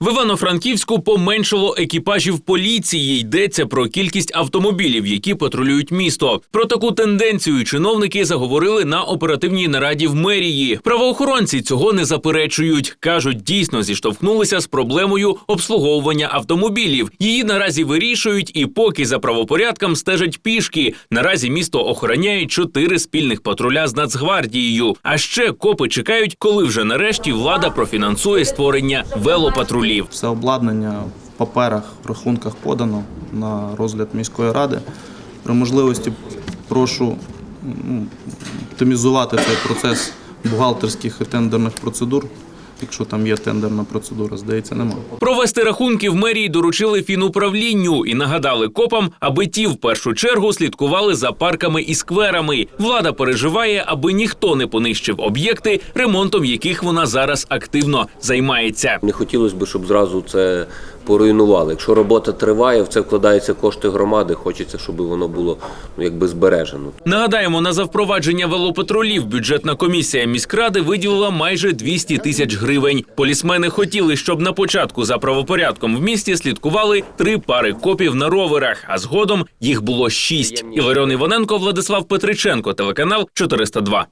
В Івано-Франківську поменшало екіпажів поліції. Йдеться про кількість автомобілів, які патрулюють місто. Про таку тенденцію чиновники заговорили на оперативній нараді в мерії. Правоохоронці цього не заперечують. кажуть, дійсно зіштовхнулися з проблемою обслуговування автомобілів. Її наразі вирішують, і поки за правопорядком стежать пішки. Наразі місто охороняє чотири спільних патруля з Нацгвардією. А ще копи чекають, коли вже нарешті влада профінансує створення велопатрулів. Все обладнання в паперах, в рахунках подано на розгляд міської ради. При можливості прошу м, оптимізувати цей процес бухгалтерських і тендерних процедур. Якщо там є тендерна процедура, здається, немає. Провести рахунки в мерії доручили фінуправлінню і нагадали копам, аби ті в першу чергу слідкували за парками і скверами. Влада переживає, аби ніхто не понищив об'єкти, ремонтом яких вона зараз активно займається. Не хотілося б, щоб зразу це поруйнували. Якщо робота триває, в це вкладаються кошти громади. Хочеться, щоб воно було ну, якби збережено. Нагадаємо, на завпровадження велопатрулів бюджетна комісія міськради виділила майже 200 тисяч гривень. Полісмени хотіли, щоб на початку за правопорядком в місті слідкували три пари копів на роверах, а згодом їх було шість. Іларіон Іваненко, Владислав Петриченко, телеканал 402.